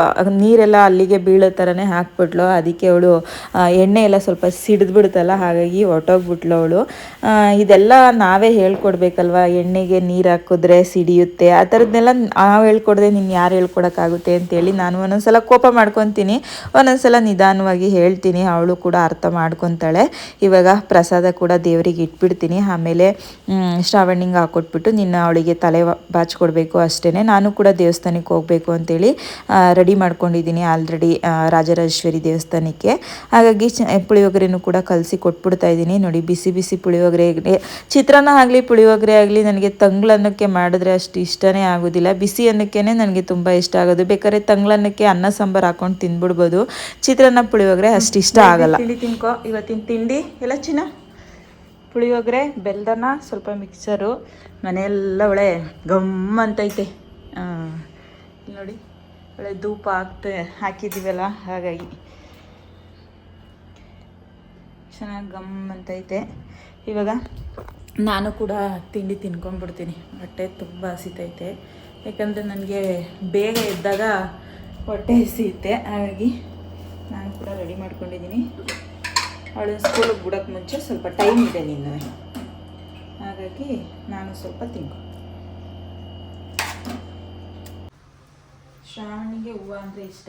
Speaker 1: ನೀರೆಲ್ಲ ಅಲ್ಲಿಗೆ ಬೀಳೋ ಥರನೇ ಹಾಕ್ಬಿಟ್ಲು. ಅದಕ್ಕೆ ಅವಳು ಎಣ್ಣೆ ಎಲ್ಲ ಸ್ವಲ್ಪ ಸಿಡಿದ್ಬಿಡ್ತಲ್ಲ, ಹಾಗಾಗಿ ಹೊಟ್ಟೋಗ್ಬಿಟ್ಲು ಅವಳು. ಇದೆಲ್ಲ ನಾವೇ ಹೇಳ್ಕೊಡ್ಬೇಕಲ್ವ? ಎಣ್ಣೆಗೆ ನೀರು ಹಾಕಿದ್ರೆ ಸಿಡಿಯುತ್ತೆ. ಆ ಥರದ್ದನ್ನೆಲ್ಲ ನಾವು ಹೇಳ್ಕೊಡ್ದೆ, ನೀನು ಯಾರು ಹೇಳ್ಕೊಡೋಕ್ಕಾಗುತ್ತೆ ಅಂತೇಳಿ ನಾನು ಒಂದೊಂದ್ಸಲ ಕೋಪ ಮಾಡ್ಕೊತೀನಿ. ಒಂದೊಂದ್ಸಲ ನಿಧಾನವಾಗಿ ಹೇಳ್ತೀನಿ. ಅವಳು ಕೂಡ ಅರ್ಥ ಮಾಡ್ಕೊತಾಳೆ. ಇವಾಗ ಪ್ರಸಾದ ಕೂಡ ದೇವರಿಗೆ ಇಟ್ಬಿಡ್ತೀನಿ. ಆಮೇಲೆ ಶ್ರಾವಣಿಂಗ್ ಹಾಕೊಟ್ಬಿಟ್ಟು ನಿನ್ನ ಅವಳಿಗೆ ತಲೆ ಬಾಚಿಕೊಡ್ಬೇಕು ಅಷ್ಟೇ ನಾನು ಕೂಡ ದೇವಸ್ಥಾನಕ್ಕೆ ಹೋಗಬೇಕು ಅಂತೇಳಿ ರೆಡಿ ಮಾಡ್ಕೊಂಡಿದ್ದೀನಿ ಆಲ್ರೆಡಿ ರಾಜರಾಜೇಶ್ವರಿ ದೇವಸ್ಥಾನಕ್ಕೆ. ಹಾಗಾಗಿ ಪುಳಿಯೋಗರೆನೂ ಕೂಡ ಕಲಸಿ ಕೊಟ್ಬಿಡ್ತಾ ಇದ್ದೀನಿ. ನೋಡಿ ಬಿಸಿ ಬಿಸಿ ಪುಳಿಯೋಗರೆ ಚಿತ್ರಾನ್ನ ಆಗಲಿ ಪುಳಿಯೋಗರೆ ಆಗಲಿ ನನಗೆ ತಂಗ್ಳನ್ನಕ್ಕೆ ಮಾಡಿದ್ರೆ ಅಷ್ಟು ಇಷ್ಟನೇ ಆಗೋದಿಲ್ಲ. ಬಿಸಿ ಅನ್ನಕ್ಕೇ ನನಗೆ ತುಂಬ ಇಷ್ಟ ಆಗೋದು. ಬೇಕಾದ್ರೆ ತಂಗ್ಳನ್ನಕ್ಕೆ ಅನ್ನ ಸಾಂಬಾರು ಹಾಕೊಂಡು ತಿಂದ್ಬಿಡ್ಬೋದು ಚಿತ್ರಾನ್ನ ಪುಳಿಯೋಗರೆ ಅಷ್ಟು ಇಷ್ಟ ಆಗಲ್ಲ. ತಿನ್ಕೋ ಇವತ್ತಿನ ತಿಂಡಿ ಎಲ್ಲ ಚಿನ್ನ ಪುಳಿಯೋಗರೆ ಬೆಲ್ಲನ ಸ್ವಲ್ಪ ಮಿಕ್ಸರು, ಮನೆಯೆಲ್ಲ ಒಳ್ಳೆ ಗಮ್ ಅಂತೈತೆ. ನೋಡಿ, ಒಳ್ಳೆ ಧೂಪ ಹಾಕ್ತ, ಹಾಕಿದ್ದೀವಲ್ಲ, ಹಾಗಾಗಿ. ಚೆನ್ನಾಗಿ ಗಮ್ ಅಂತೈತೆ. ಇವಾಗ ನಾನು ಕೂಡ ತಿಂಡಿ ತಿನ್ಕೊಂಡ್ಬಿಡ್ತೀನಿ. ಹೊಟ್ಟೆ ತುಂಬ ಹಸಿತೈತೆ. ಯಾಕಂದರೆ ನನಗೆ ಬೇಗ ಎದ್ದಾಗ ಹೊಟ್ಟೆ ಹಸಿಯುತ್ತೆ. ಹಾಗಾಗಿ ನಾನು ಕೂಡ ರೆಡಿ ಮಾಡ್ಕೊಂಡಿದ್ದೀನಿ. ಅವಳು ಸ್ಕೂಲಿಗೆ ಬಿಡೋಕ್ಕೆ ಮುಂಚೆ ಸ್ವಲ್ಪ ಟೈಮ್ ಇದೆ ನಿನ್ನ. ಹಾಗಾಗಿ ನಾನು ಸ್ವಲ್ಪ ತಿನ್ಕೊ. ಶ್ರಾವಣಿಗೆ ಹೂವು ಅಂದರೆ ಇಷ್ಟ.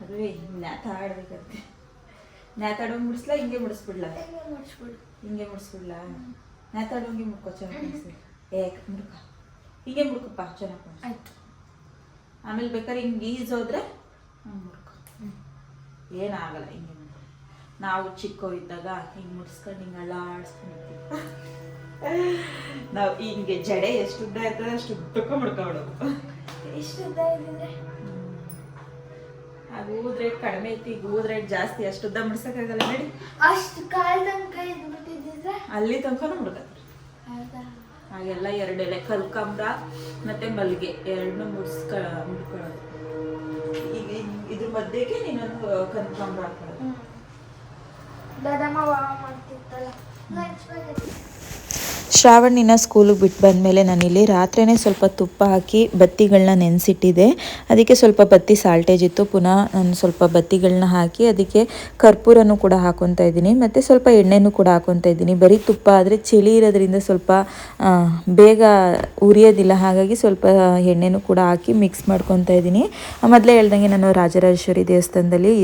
Speaker 1: ಅದುವೇ ನ್ಯಾತಾಡ್ಬೇಕಂತೆ ನ್ಯಾತಾಡೋಂಗೆ ಮುಡಿಸ್ಲಾ ಹಿಂಗೆ ಮುಡಿಸ್ಬಿಡ್ಲಾ? ಹಿಂಗೆ ಮುಡಿಸ್ಬಿಡ್ಲಾ? ನ್ಯಾತಾಡೋಂಗೆ ಮುಡ್ಕೊ ಚೆನ್ನಾಗಿ ಏ ಮುಡ್ಕ. ಹಿಂಗೆ ಮುಡ್ಕಪ್ಪ ಚೆನ್ನಾಗಿ.
Speaker 2: ಆಯ್ತು.
Speaker 1: ಆಮೇಲೆ ಬೇಕಾದ್ರೆ ಹಿಂಗೆ ಈಜ್ ಹೋದ್ರೆ ಹಂಗೆ ಮುಡ್ಕೊ ಏನಾಗಲ್ಲ ಹಿಂಗೆ ಮುಡ್ಕೊ ಚಿಕ್ಕೋ ಚಿಕ್ಕವರಿದ್ದಾಗ ಹಿಂಗೆ ಮುಡ್ಸ್ಕೊಂಡು ಹಿಂಗೆ ಅಳ್ಳಾಡ್ಸ್ಕೊಂಡಿರ್ತೀವಿ ನಾವು ಹಿಂಗೆ ಜಡೆ ಎಷ್ಟು ಉದ್ದ ಇರ್ತದೆ ಅಷ್ಟು ಉದ್ದಕ್ಕೆ ಮುಡ್ಕೊಂಡು
Speaker 2: ಎಷ್ಟು ಉದ್ದ ಇದ್ದಿದ್ರೆ?
Speaker 1: ಅದು ಊದ್ರೆ ಕಡಿಮೆ ಐತಿ ಈಗ ಊದ್ರೆ ಜಾಸ್ತಿ ಅಷ್ಟು ಉದ್ದ ಮುಡ್ಸಕ್ಕಾಗಲ್ಲ ನೋಡಿ.
Speaker 2: ಅಷ್ಟು ಕಾಲ ತನಕ ಇದ್ಬಿಟ್ಟಿದ್ರೆ
Speaker 1: ಅಲ್ಲಿ ತನಕನೂ ಮುಡ್ಕತ್ತಾರೆ.
Speaker 2: ಹೌದಾ?
Speaker 1: ಹಾಗೆಲ್ಲ ಎರಡೆಲೆ ಕಲ್ಕಂಬ್ರ ಮತ್ತೆ ಮಲ್ಲಿಗೆ ಎರಡನ್ನೂ ಮುಡ್ಸ್ಕ ಮುಡ್ಕೊಳ್ಳೋದು. ಈಗ ಇದ್ರ ಮಧ್ಯೆಗೆ ನೀನೊಂದು ಕನಕಾಂಬ್ರ ಹಾಕೊಳ್ಳೋದು
Speaker 2: Dadamawa ako magtitala. Lunch pa
Speaker 1: ಶ್ರಾವಣಿನ ಸ್ಕೂಲಿಗೆ ಬಿಟ್ಟು ಬಂದಮೇಲೆ ನಾನಿಲ್ಲಿ ರಾತ್ರಿನೇ ಸ್ವಲ್ಪ ತುಪ್ಪ ಹಾಕಿ ಬತ್ತಿಗಳನ್ನ ನೆನೆಸಿಟ್ಟಿದ್ದೆ. ಅದಕ್ಕೆ ಸ್ವಲ್ಪ ಬತ್ತಿ ಸಾಲ್ಟೇಜ್ ಇತ್ತು. ಪುನಃ ನಾನು ಸ್ವಲ್ಪ ಬತ್ತಿಗಳನ್ನ ಹಾಕಿ ಅದಕ್ಕೆ ಕರ್ಪೂರನೂ ಕೂಡ ಹಾಕೊತಾ ಇದ್ದೀನಿ. ಮತ್ತು ಸ್ವಲ್ಪ ಎಣ್ಣೆನೂ ಕೂಡ ಹಾಕೊತಾ ಇದ್ದೀನಿ. ಬರೀ ತುಪ್ಪ ಆದರೆ ಚಳಿ ಇರೋದ್ರಿಂದ ಸ್ವಲ್ಪ ಬೇಗ ಉರಿಯೋದಿಲ್ಲ. ಹಾಗಾಗಿ ಸ್ವಲ್ಪ ಎಣ್ಣೆನೂ ಕೂಡ ಹಾಕಿ ಮಿಕ್ಸ್ ಮಾಡ್ಕೊತಾ ಇದ್ದೀನಿ. ಮೊದಲೇ ಹೇಳ್ದಂಗೆ ನಾನು ರಾಜರಾಜೇಶ್ವರಿ ದೇವಸ್ಥಾನದಲ್ಲಿ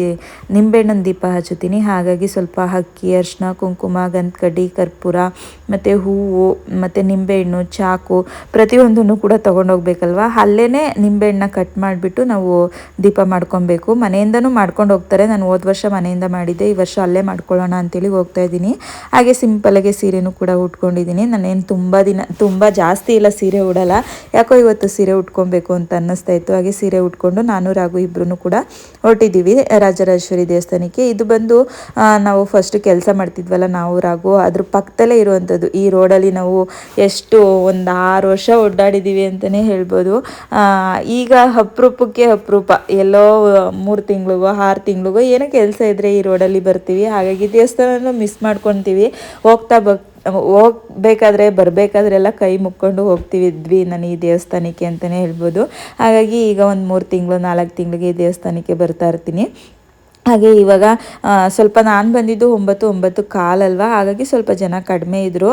Speaker 1: ನಿಂಬೆಹಣ್ಣನ ದೀಪ ಹಚ್ಚುತ್ತೀನಿ. ಹಾಗಾಗಿ ಸ್ವಲ್ಪ ಅಕ್ಕಿ, ಅರಿಶಿನ, ಕುಂಕುಮ ಗಂಧಕಡ್ಡಿ ಕರ್ಪೂರ, ಮತ್ತು ಹೂವು ಹೂವು ಮತ್ತು ನಿಂಬೆಹಣ್ಣು, ಚಾಕು, ಪ್ರತಿಯೊಂದನ್ನು ಕೂಡ ತೊಗೊಂಡೋಗ್ಬೇಕಲ್ವ? ಅಲ್ಲೇ ನಿಂಬೆಹಣ್ಣನ್ನ ಕಟ್ ಮಾಡಿಬಿಟ್ಟು ನಾವು ದೀಪ ಮಾಡ್ಕೊಬೇಕು. ಮನೆಯಿಂದನೂ ಮಾಡ್ಕೊಂಡು ಹೋಗ್ತಾರೆ. ನಾನು ಹೋದ ವರ್ಷ ಮನೆಯಿಂದ ಮಾಡಿದ್ದೆ. ಈ ವರ್ಷ ಅಲ್ಲೇ ಮಾಡ್ಕೊಳ್ಳೋಣ ಅಂತೇಳಿ ಹೋಗ್ತಾ ಇದ್ದೀನಿ. ಹಾಗೆ ಸಿಂಪಲಾಗೆ ಸೀರೆನೂ ಕೂಡ ಉಟ್ಕೊಂಡಿದ್ದೀನಿ. ನಾನೇನು ತುಂಬ ದಿನ, ತುಂಬ ಜಾಸ್ತಿ ಇಲ್ಲ ಸೀರೆ ಉಡಲ್ಲ. ಯಾಕೋ ಇವತ್ತು ಸೀರೆ ಉಟ್ಕೊಬೇಕು ಅಂತ ಅನ್ನಿಸ್ತಾ ಇತ್ತು. ಹಾಗೆ ಸೀರೆ ಉಟ್ಕೊಂಡು ನಾನು ರಾಗು ಇಬ್ಬರೂ ಕೂಡ ಹೊರಟಿದ್ದೀವಿ. ರಾಜರಾಜೇಶ್ವರಿ ದೇವಸ್ಥಾನಕ್ಕೆ. ಇದು ಬಂದು ನಾವು ಫಸ್ಟ್ ಕೆಲಸ ಮಾಡ್ತಿದ್ವಲ್ಲ ನಾವು ರಾಗು ಅದ್ರ ಪಕ್ಕದಲ್ಲೇ ಇರುವಂಥದ್ದು ಈ ರೋಡಲ್ಲಿ ನಾವು ಎಷ್ಟು ಒಂದು ಆರು ವರ್ಷ ಓಡಾಡಿದ್ದೀವಿ ಅಂತಲೇ ಹೇಳ್ಬೋದು. ಈಗ ಅಪರೂಪಕ್ಕೆ ಅಪರೂಪ. ಎಲ್ಲೋ ಮೂರು ತಿಂಗಳಿಗೋ, ಆರು ತಿಂಗಳಿಗೋ ಏನೋ ಕೆಲಸ ಇದ್ದರೆ ಈ ರೋಡಲ್ಲಿ ಬರ್ತೀವಿ. ಹಾಗಾಗಿ ದೇವಸ್ಥಾನನೂ ಮಿಸ್ ಮಾಡ್ಕೊತೀವಿ. ಹೋಗ್ತಾ ಬಗ್ ಹೋಗ್ಬೇಕಾದ್ರೆ ಬರಬೇಕಾದ್ರೆಲ್ಲ ಕೈ ಮುಕ್ಕೊಂಡು ಹೋಗ್ತಿದ್ವಿ ನಾನು ಈ ದೇವಸ್ಥಾನಕ್ಕೆ ಅಂತಲೇ ಹೇಳ್ಬೋದು. ಹಾಗಾಗಿ ಈಗ ಒಂದು ಮೂರು ತಿಂಗಳು, ನಾಲ್ಕು ತಿಂಗಳಿಗೆ ಈ ದೇವಸ್ಥಾನಕ್ಕೆ ಬರ್ತಾ ಇರ್ತೀನಿ. ಹಾಗೆ ಇವಾಗ ಸ್ವಲ್ಪ ನಾನು ಬಂದಿದ್ದು ಒಂಬತ್ತು ಒಂಬತ್ತು ಕಾಲಲ್ವಾ? ಹಾಗಾಗಿ ಸ್ವಲ್ಪ ಜನ ಕಡಿಮೆ ಇದ್ದರು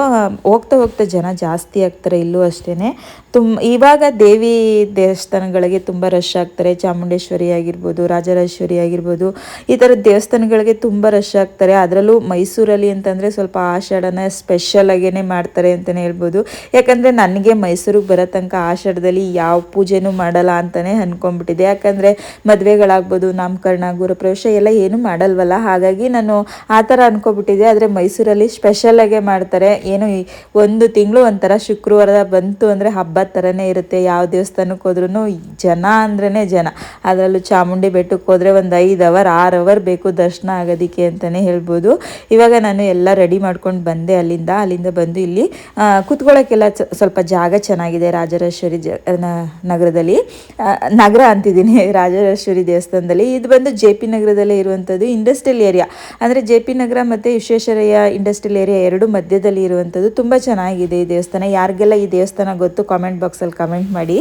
Speaker 1: ಹೋಗ್ತಾ ಹೋಗ್ತಾ ಜನ ಜಾಸ್ತಿ ಆಗ್ತಾರೆ ಇಲ್ಲೂ ಅಷ್ಟೇ ತುಂಬ ಇವಾಗ ದೇವಿ ದೇವಸ್ಥಾನಗಳಿಗೆ ತುಂಬ ರಶ್ ಆಗ್ತಾರೆ. ಚಾಮುಂಡೇಶ್ವರಿ ಆಗಿರ್ಬೋದು, ರಾಜರಾಜೇಶ್ವರಿ ಆಗಿರ್ಬೋದು, ಈ ಥರದ ದೇವಸ್ಥಾನಗಳಿಗೆ ತುಂಬ ರಶ್ ಆಗ್ತಾರೆ. ಅದರಲ್ಲೂ ಮೈಸೂರಲ್ಲಿ ಅಂತಂದರೆ ಸ್ವಲ್ಪ ಆಷಾಢನ ಸ್ಪೆಷಲ್ ಆಗೇ ಮಾಡ್ತಾರೆ ಅಂತಲೇ ಹೇಳ್ಬೋದು. ಯಾಕಂದರೆ ನನಗೆ ಮೈಸೂರಿಗೆ ಬರೋ ತನಕ ಆಷಾಢದಲ್ಲಿ ಯಾವ ಪೂಜೆನೂ ಮಾಡಲ್ಲ ಅಂತಲೇ ಅನ್ಕೊಂಡ್ಬಿಟ್ಟಿದೆ. ಯಾಕಂದರೆ ಮದುವೆಗಳಾಗ್ಬೋದು, ನಾಮಕರಣ ಗುರುಪ್ರವೇಶ ಎಲ್ಲ ಏನೂ ಮಾಡಲ್ವಲ್ಲ? ಹಾಗಾಗಿ ನಾನು ಆ ಥರ ಅನ್ಕೊಬಿಟ್ಟಿದ್ದೆ. ಆದರೆ ಮೈಸೂರಲ್ಲಿ ಸ್ಪೆಷಲಾಗೆ ಮಾಡ್ತಾರೆ. ಏನು ಒಂದು ತಿಂಗಳು ಒಂಥರ ಶುಕ್ರವಾರ ಬಂತು ಅಂದರೆ ಹಬ್ಬದ ಥರನೇ ಇರುತ್ತೆ. ಯಾವ ದೇವಸ್ಥಾನಕ್ಕೆ ಹೋದ್ರೂ ಜನ ಅಂದ್ರೇ ಜನ. ಅದರಲ್ಲೂ ಚಾಮುಂಡಿ ಬೆಟ್ಟಕ್ಕೆ ಹೋದರೆ ಒಂದು ಐದು ಅವರ್ ಆರು ಅವರ್ ಬೇಕು ದರ್ಶನ ಆಗೋದಕ್ಕೆ ಅಂತಲೇ ಹೇಳ್ಬೋದು. ಇವಾಗ ನಾನು ಎಲ್ಲ ರೆಡಿ ಮಾಡ್ಕೊಂಡು ಬಂದೆ ಅಲ್ಲಿಂದ. ಅಲ್ಲಿಂದ ಬಂದು ಇಲ್ಲಿ ಕೂತ್ಕೊಳ್ಳೋಕ್ಕೆಲ್ಲ ಸ್ವಲ್ಪ ಜಾಗ ಚೆನ್ನಾಗಿದೆ ರಾಜರಾಜೇಶ್ವರಿ ಜ ನಗರದಲ್ಲಿ. ನಗರ ಅಂತಿದ್ದೀನಿ. *laughs* ರಾಜರಾಜೇಶ್ವರಿ ದೇವಸ್ಥಾನದಲ್ಲಿ. ಇದು ಬಂದು ಜೆ ಪಿ ನಗರದಲ್ಲೇ ಇರುವಂಥದ್ದು ಇಂಡಸ್ಟ್ರಿಯಲ್ ಏರಿಯಾ ಅಂದರೆ ಜೆ ಪಿ ನಗರ ಮತ್ತು ವಿಶ್ವೇಶ್ವರಯ್ಯ ಇಂಡಸ್ಟ್ರಿಯಲ್ ಏರಿಯಾ ಎರಡು ಮಧ್ಯದಲ್ಲಿ ಇರುವಂಥದ್ದು ತುಂಬ ಚೆನ್ನಾಗಿದೆ ಈ ದೇವಸ್ಥಾನ. ಯಾರಿಗೆಲ್ಲ ಈ ದೇವಸ್ಥಾನ ಗೊತ್ತು ಕಾಮೆಂಟ್ ಬಾಕ್ಸಲ್ಲಿ ಕಮೆಂಟ್ ಮಾಡಿ.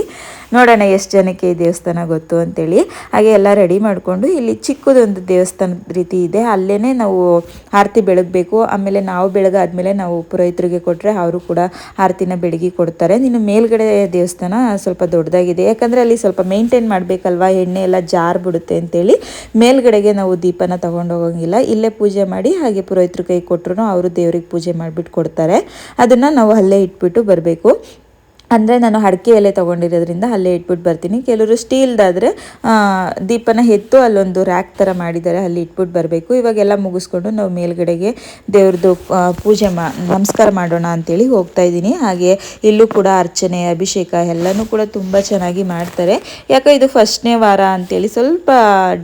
Speaker 1: ನೋಡೋಣ ಎಷ್ಟು ಜನಕ್ಕೆ ಈ ದೇವಸ್ಥಾನ ಗೊತ್ತು ಅಂತೇಳಿ. ಹಾಗೆ ಎಲ್ಲ ರೆಡಿ ಮಾಡಿಕೊಂಡು ಇಲ್ಲಿ ಚಿಕ್ಕದೊಂದು ದೇವಸ್ಥಾನದ ರೀತಿ ಇದೆ. ಅಲ್ಲೇ ನಾವು ಆರತಿ ಬೆಳಗಬೇಕು. ಆಮೇಲೆ ನಾವು ಬೆಳಗಾದ್ಮೇಲೆ ನಾವು ಪುರೋಹಿತರಿಗೆ ಕೊಟ್ಟರೆ ಅವರು ಕೂಡ ಆರತಿನ ಬೆಳಗಿ ಕೊಡ್ತಾರೆ. ನೀನು ಮೇಲ್ಗಡೆ ದೇವಸ್ಥಾನ ಸ್ವಲ್ಪ ದೊಡ್ಡದಾಗಿದೆ. ಯಾಕಂದರೆ ಅಲ್ಲಿ ಸ್ವಲ್ಪ ಮೇಂಟೈನ್ ಮಾಡಬೇಕಲ್ವಾ? ಎಣ್ಣೆ ಎಲ್ಲ ಜಾರ್ ಬಿಡುತ್ತೆ ಅಂತೇಳಿ ಮೇಲ್ಗಡೆಗೆ ನಾವು ದೀಪನ ತಗೊಂಡು ಹೋಗಂಗಿಲ್ಲ ಇಲ್ಲೇ ಪೂಜೆ ಮಾಡಿ ಹಾಗೆ ಪುರೋಹಿತರು ಕೈ ಕೊಟ್ಟರು ಅವರು ದೇವ್ರಿಗೆ ಪೂಜೆ ಮಾಡಿಬಿಟ್ಟು ಕೊಡ್ತಾರೆ. ಅದನ್ನು ನಾವು ಅಲ್ಲೇ ಇಟ್ಬಿಟ್ಟು ಬರಬೇಕು. ಅಂದರೆ ನಾನು ಅಡಿಕೆ ಎಲೆ ತೊಗೊಂಡಿರೋದ್ರಿಂದ ಅಲ್ಲೇ ಇಟ್ಬಿಟ್ಟು ಬರ್ತೀನಿ. ಕೆಲವರು ಸ್ಟೀಲ್ದಾದರೆ ದೀಪನ ಎತ್ತು ಅಲ್ಲೊಂದು ರ್ಯಾಕ್ ಥರ ಮಾಡಿದ್ದಾರೆ, ಅಲ್ಲಿ ಇಟ್ಬಿಟ್ಟು ಬರಬೇಕು. ಇವಾಗೆಲ್ಲ ಮುಗಿಸ್ಕೊಂಡು ನಾವು ಮೇಲ್ಗಡೆಗೆ ದೇವ್ರದ್ದು ಪೂಜೆ ಮಾ, ನಮಸ್ಕಾರ ಮಾಡೋಣ ಅಂತೇಳಿ ಹೋಗ್ತಾ ಇದ್ದೀನಿ. ಹಾಗೆ ಇಲ್ಲೂ ಕೂಡ ಅರ್ಚನೆ, ಅಭಿಷೇಕ ಎಲ್ಲನೂ ಕೂಡ ತುಂಬ ಚೆನ್ನಾಗಿ ಮಾಡ್ತಾರೆ. ಯಾಕೆ ಇದು ಫಸ್ಟ್ನೇ ವಾರ ಅಂತೇಳಿ ಸ್ವಲ್ಪ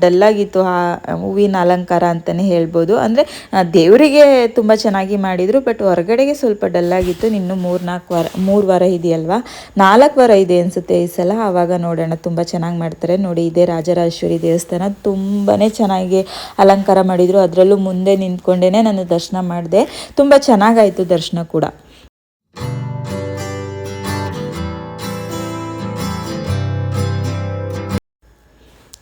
Speaker 1: ಡಲ್ಲಾಗಿತ್ತು, ಆ, ಹೂವಿನ ಅಲಂಕಾರ ಅಂತಲೇ ಹೇಳ್ಬೋದು. ಅಂದರೆ ದೇವರಿಗೆ ತುಂಬ ಚೆನ್ನಾಗಿ ಮಾಡಿದರು, ಬಟ್ ಹೊರಗಡೆಗೆ ಸ್ವಲ್ಪ ಡಲ್ಲಾಗಿತ್ತು. ಇನ್ನು ಮೂರು ನಾಲ್ಕು ವಾರ, ಮೂರು ವಾರ ಇದೆಯಲ್ವಾ? ನಾಲ್ಕು ವಾರ ಇದೆ ಅನಿಸುತ್ತೆ ಈ ಸಲ. ಆವಾಗ ನೋಡೋಣ, ತುಂಬ ಚೆನ್ನಾಗಿ ಮಾಡ್ತಾರೆ. ನೋಡಿ, ಇದೇ ರಾಜರಾಜೇಶ್ವರಿ ದೇವಸ್ಥಾನ ತುಂಬಾ ಚೆನ್ನಾಗಿ ಅಲಂಕಾರ ಮಾಡಿದರು. ಅದರಲ್ಲೂ ಮುಂದೆ ನಿಂತ್ಕೊಂಡೇ ನಾನು ದರ್ಶನ ಮಾಡಿದೆ. ತುಂಬ ಚೆನ್ನಾಗಾಯಿತು ದರ್ಶನ ಕೂಡ.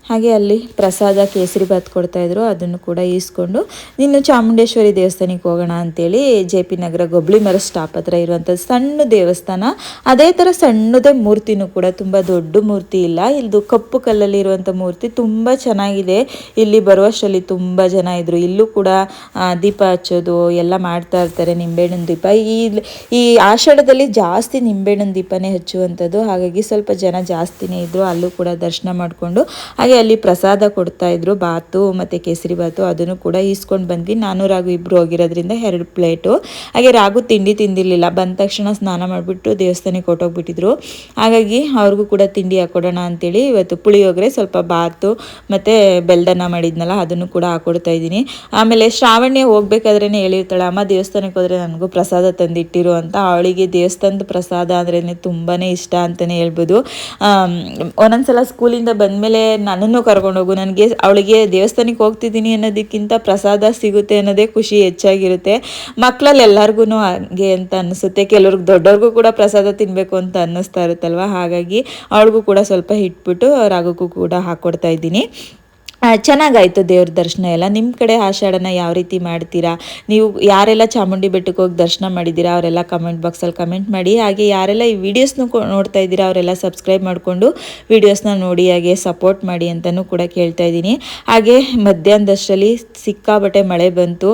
Speaker 1: ಹಾಗೆ ಅಲ್ಲಿ ಪ್ರಸಾದ ಕೇಸರಿ ಭಾತ್ ಕೊಡ್ತಾಯಿದ್ರು ಅದನ್ನು ಕೂಡ ಈಸ್ಕೊಂಡು ಇನ್ನು ಚಾಮುಂಡೇಶ್ವರಿ ದೇವಸ್ಥಾನಕ್ಕೆ ಹೋಗೋಣ ಅಂತೇಳಿ ಜೆ ಪಿ ನಗರ ಗೊಬ್ಳಿ ಮರ ಸ್ಟಾಪ್ ಹತ್ರ ಇರುವಂಥದ್ದು ಸಣ್ಣ ದೇವಸ್ಥಾನ. ಅದೇ ಥರ ಸಣ್ಣದೇ ಮೂರ್ತಿನೂ ಕೂಡ ತುಂಬ ದೊಡ್ಡ ಮೂರ್ತಿ ಇಲ್ಲ. ಇಲ್ದು ಕಪ್ಪು ಕಲ್ಲಲ್ಲಿ ಇರುವಂಥ ಮೂರ್ತಿ ತುಂಬ ಚೆನ್ನಾಗಿದೆ. ಇಲ್ಲಿ ಬರುವಷ್ಟರಲ್ಲಿ ತುಂಬ ಜನ ಇದ್ರು. ಇಲ್ಲೂ ಕೂಡ ದೀಪ ಹಚ್ಚೋದು, ಎಲ್ಲ ಮಾಡ್ತಾ ಇರ್ತಾರೆ ನಿಂಬೆಹಣ್ಣಿನ ದೀಪ. ಈ ಈ ಆಷಾಢದಲ್ಲಿ ಜಾಸ್ತಿ ನಿಂಬೆಹಣ್ಣಿನ ದೀಪನೇ ಹಚ್ಚುವಂಥದ್ದು ಹಾಗಾಗಿ ಸ್ವಲ್ಪ ಜನ ಜಾಸ್ತಿನೇ ಇದ್ರು. ಅಲ್ಲೂ ಕೂಡ ದರ್ಶನ ಮಾಡಿಕೊಂಡು, ಹಾಗೆ ಅಲ್ಲಿ ಪ್ರಸಾದ ಕೊಡ್ತಾ ಇದ್ರು, ಬಾತು ಮತ್ತು ಕೇಸರಿ ಬಾತು ಅದನ್ನು ಕೂಡ ಈಸ್ಕೊಂಡು ಬಂದ್ವಿ. ನಾನು ರಾಗು ಇಬ್ಬರು ಹೋಗಿರೋದ್ರಿಂದ ಎರಡು ಪ್ಲೇಟು. ಹಾಗೆ ರಾಗು ತಿಂಡಿ ತಿಂದಿರಲಿಲ್ಲ. ಬಂದ ತಕ್ಷಣ ಸ್ನಾನ ಮಾಡಿಬಿಟ್ಟು ದೇವಸ್ಥಾನಕ್ಕೆ ಹೊಟ್ಟೋಗ್ಬಿಟ್ಟಿದ್ರು ಹಾಗಾಗಿ ಅವ್ರಿಗೂ ಕೂಡ ತಿಂಡಿ ಹಾಕೊಡೋಣ ಅಂತೇಳಿ ಇವತ್ತು ಪುಳಿಯೋಗರೆ, ಸ್ವಲ್ಪ ಬಾತು ಮತ್ತು ಬೆಲ್ದನ್ನ ಮಾಡಿದ್ನಲ್ಲ, ಅದನ್ನು ಕೂಡ ಹಾಕೊಡ್ತಾ ಇದ್ದೀನಿ. ಆಮೇಲೆ ಶ್ರಾವಣ್ಯ ಹೋಗ್ಬೇಕಾದ್ರೇ ಹೇಳಿರ್ತಾಳೆ, ಅಮ್ಮ, ದೇವಸ್ಥಾನಕ್ಕೆ ಹೋದರೆ ನನಗೂ ಪ್ರಸಾದ ತಂದಿಟ್ಟಿರು ಅಂತ. ಅವಳಿಗೆ ದೇವಸ್ಥಾನದ ಪ್ರಸಾದ ಅಂದ್ರೇ ತುಂಬಾ ಇಷ್ಟ ಅಂತಲೇ ಹೇಳ್ಬೋದು. ಒಂದೊಂದ್ಸಲ ಸ್ಕೂಲಿಂದ ಬಂದಮೇಲೆ ನನ್ನನ್ನು ಕರ್ಕೊಂಡು ಹೋಗು ನನಗೆ ಅವಳಿಗೆ ದೇವಸ್ಥಾನಕ್ಕೆ ಹೋಗ್ತಿದ್ದೀನಿ ಅನ್ನೋದಕ್ಕಿಂತ ಪ್ರಸಾದ ಸಿಗುತ್ತೆ ಅನ್ನೋದೇ ಖುಷಿ ಹೆಚ್ಚಾಗಿರುತ್ತೆ. ಮಕ್ಕಳಲ್ಲಿ ಎಲ್ಲರಿಗೂ ಹಾಗೆ ಅಂತ ಅನಿಸುತ್ತೆ. ಕೆಲವ್ರಿಗೆ ದೊಡ್ಡವ್ರಿಗೂ ಕೂಡ ಪ್ರಸಾದ ತಿನ್ನಬೇಕು ಅಂತ ಅನ್ನಿಸ್ತಾ ಇರುತ್ತಲ್ವ? ಹಾಗಾಗಿ ಅವಳಿಗೂ ಕೂಡ ಸ್ವಲ್ಪ ಇಟ್ಬಿಟ್ಟು ರಾಗಕ್ಕೂ ಕೂಡ ಹಾಕ್ಕೊಡ್ತಾ ಇದ್ದೀನಿ. ಚೆನ್ನಾಗಾಯ್ತು ದೇವ್ರ ದರ್ಶನ ಎಲ್ಲ. ನಿಮ್ಮ ಕಡೆ ಆಷಾಢನ ಯಾವ ರೀತಿ ಮಾಡ್ತೀರಾ? ನೀವು ಯಾರೆಲ್ಲ ಚಾಮುಂಡಿ ಬೆಟ್ಟಕ್ಕೆ ಹೋಗಿ ದರ್ಶನ ಮಾಡಿದ್ದೀರಾ, ಅವರೆಲ್ಲ ಕಮೆಂಟ್ ಬಾಕ್ಸಲ್ಲಿ ಕಮೆಂಟ್ ಮಾಡಿ. ಹಾಗೆ ಯಾರೆಲ್ಲ ಈ ವಿಡಿಯೋಸ್ನ ನೋಡ್ತಾ ಇದ್ದೀರಾ, ಅವರೆಲ್ಲ ಸಬ್ಸ್ಕ್ರೈಬ್ ಮಾಡಿಕೊಂಡು ವೀಡಿಯೋಸ್ನ ನೋಡಿ ಹಾಗೆ ಸಪೋರ್ಟ್ ಮಾಡಿ ಅಂತಲೂ ಕೂಡ ಕೇಳ್ತಾ ಇದ್ದೀನಿ. ಹಾಗೆ ಮಧ್ಯಾಹ್ನದಷ್ಟರಲ್ಲಿ ಸಿಕ್ಕಾಬಟ್ಟೆ ಮಳೆ ಬಂತು.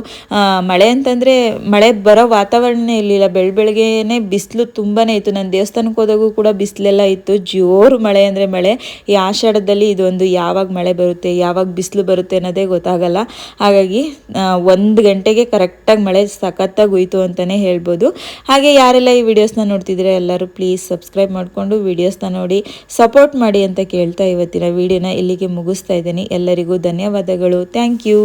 Speaker 1: ಮಳೆ ಅಂತಂದರೆ ಮಳೆ ಬರೋ ವಾತಾವರಣ ಇರಲಿಲ್ಲ. ಬೆಳ ಬೆಳಗ್ಗೆನೇ ಬಿಸಿಲು ತುಂಬಾ ಇತ್ತು. ನಾನು ದೇವಸ್ಥಾನಕ್ಕೆ ಹೋದಾಗೂ ಕೂಡ ಬಿಸಿಲೆಲ್ಲ ಇತ್ತು. ಜೋರು ಮಳೆ ಅಂದರೆ ಮಳೆ. ಈ ಆಷಾಢದಲ್ಲಿ ಇದೊಂದು ಯಾವಾಗ ಮಳೆ ಬರುತ್ತೆ ಯಾವಾಗ ಬಿಸಿಲು ಬರುತ್ತೆ ಅನ್ನೋದೇ ಗೊತ್ತಾಗಲ್ಲ. ಹಾಗಾಗಿ ಒಂದು ಗಂಟೆಗೆ ಕರೆಕ್ಟಾಗಿ ಮಳೆ ಸಖತ್ತಾಗಿ ಹೋಯ್ತು ಅಂತಲೇ ಹೇಳ್ಬೋದು. ಹಾಗೆ ಯಾರೆಲ್ಲ ಈ ವಿಡಿಯೋಸ್ನ ನೋಡ್ತಿದ್ರೆ ಎಲ್ಲರೂ ಪ್ಲೀಸ್ ಸಬ್ಸ್ಕ್ರೈಬ್ ಮಾಡಿಕೊಂಡು ವಿಡಿಯೋಸ್ನ ನೋಡಿ ಸಪೋರ್ಟ್ ಮಾಡಿ ಅಂತ ಕೇಳ್ತಾ ಇವತ್ತಿನ ವಿಡಿಯೋನ ಇಲ್ಲಿಗೆ ಮುಗಿಸ್ತಾ ಇದ್ದೀನಿ. ಎಲ್ಲರಿಗೂ ಧನ್ಯವಾದಗಳು. Thank you